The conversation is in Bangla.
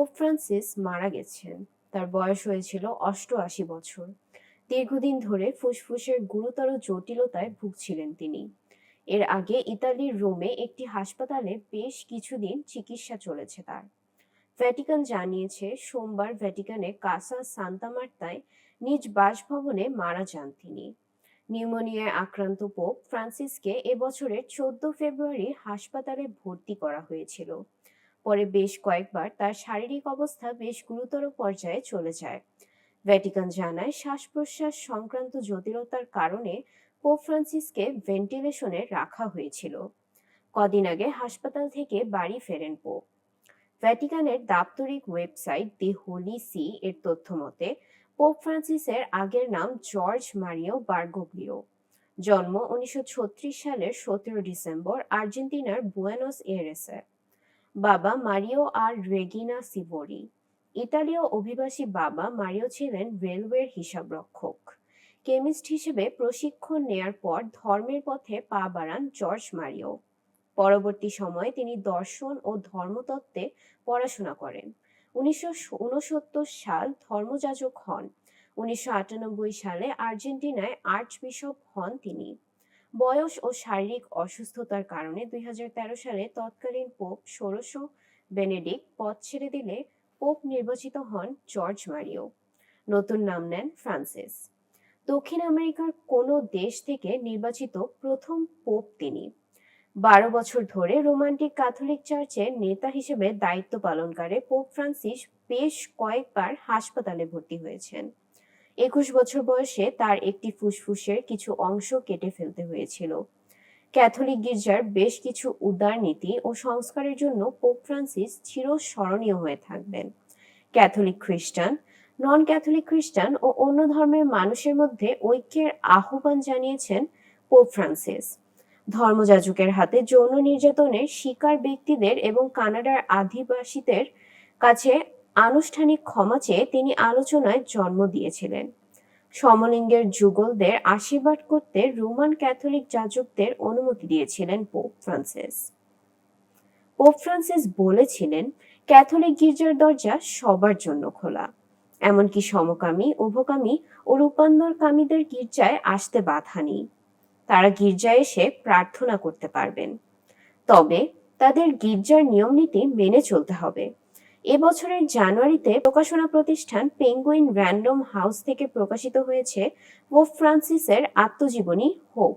পোপ ফ্রান্সিস মারা গেছেন। তার বয়স হয়েছিল অষ্টআশি বছর। দীর্ঘদিন ধরে ফুসফুসের গুরুতর জটিলতায় ভুগছিলেন তিনি। এর আগে ইতালির রোমে একটি হাসপাতালে বেশ কিছুদিন চিকিৎসা চলেছে তার। ভ্যাটিকান জানিয়েছে, সোমবার ভ্যাটিকানে কাসা সান্তা মার্তায় নিজ বাসভবনে মারা যান তিনি। নিউমোনিয়ায় আক্রান্ত পোপ ফ্রান্সিসকে এবছরের চোদ্দ ফেব্রুয়ারি হাসপাতালে ভর্তি করা হয়েছিল। পরে বেশ কয়েকবার তার শারীরিক অবস্থা বেশ গুরুতর পর্যায়ে চলে যায়। ভ্যাটিকান জানায় শ্বাস প্রশ্বাস সংক্রান্ত জটিলতার কারণে পোপ ফ্রান্সিসকে ভেন্টিলেশনে রাখা হয়েছিল। কদিন আগে হাসপাতাল থেকে বাড়ি ফেরেন পোপ। ভ্যাটিকানের দাপ্তরিক ওয়েবসাইট দি হোলি সি এর তথ্য মতে, পোপ ফ্রান্সিসের আগের নাম জর্জ মারিও বার্গোগ্লিও। জন্ম উনিশশো ছত্রিশ সালের সতেরো ডিসেম্বর আর্জেন্টিনার বুয়েনোস এরেসে বাবা মারিও আর রেগিনা সিভোরি। ইতালীয় অভিবাসী বাবা মারিও ছিলেন রেলওয়ের হিসাবরক্ষক। কেমিস্ট হিসেবে প্রশিক্ষণ নেয়ার পর ধর্মের পথে পা বাড়ান জর্জ মারিও। পরবর্তী সময়ে তিনি দর্শন ও ধর্মতত্ত্বে পড়াশোনা করেন। উনিশশো উনসত্তর সাল ধর্মযাজক হন। উনিশশো আটানব্বই সালে আর্জেন্টিনায় আর্চ বিশপ হন তিনি। বয়স ও শারীরিক অসুস্থতার কারণে দুই হাজার তেরো সালে তৎকালীন পোপ ষোড়শ বেনেডিক পদ ছেড়ে দিলে পোপ নির্বাচিত হন জর্জ মারিও। নতুন নাম নেন ফ্রান্সিস। দক্ষিণ আমেরিকার কোনো দেশ থেকে নির্বাচিত প্রথম পোপ তিনি। বারো বছর ধরে রোমান্টিক ক্যাথলিক চার্চের নেতা হিসেবে দায়িত্ব পালনকারে পোপ ফ্রান্সিস বেশ কয়েকবার হাসপাতালে ভর্তি হয়েছেন। একুশ বছর বয়সে তার একটি ফুসফুসের কিছু অংশ কেটে ফেলতে হয়েছিল। ক্যাথলিক গির্জার বেশ কিছু উদার নীতি ও সংস্কারের জন্য পোপ ফ্রান্সিস চিরস্মরণীয় হয়ে থাকবেন। ক্যাথলিক খ্রিস্টান নন ক্যাথলিক খ্রিস্টান ও অন্য ধর্মের মানুষের মধ্যে ঐক্যের আহ্বান জানিয়েছেন পোপ ফ্রান্সিস। ধর্মযাজকের হাতে যৌন নির্যাতনের শিকার ব্যক্তিদের এবং কানাডার আদিবাসীদের কাছে আনুষ্ঠানিক ক্ষমা চেয়ে তিনি আলোচনায় জন্ম দিয়েছিলেন। সমলিঙ্গের যুগলদের আশীর্বাদ করতে রোমান ক্যাথলিক যাজকদের অনুমতি দিয়েছিলেন পোপ ফ্রান্সিস। পোপ ফ্রান্সিস বলেছিলেন, ক্যাথলিক গির্জার দরজা সবার জন্য খোলা। এমনকি সমকামী, উভকামী ও রূপান্তরকামীদের গির্জায় আসতে বাধা নেই। তারা গির্জায় এসে প্রার্থনা করতে পারবেন। তবে তাদের গির্জার নিয়মনীতি মেনে চলতে হবে। এবছরের জানুয়ারিতে প্রকাশনা প্রতিষ্ঠান পেঙ্গুইন র্যান্ডম হাউস থেকে প্রকাশিত হয়েছে পোপ ফ্রান্সিসের আত্মজীবনী হোপ।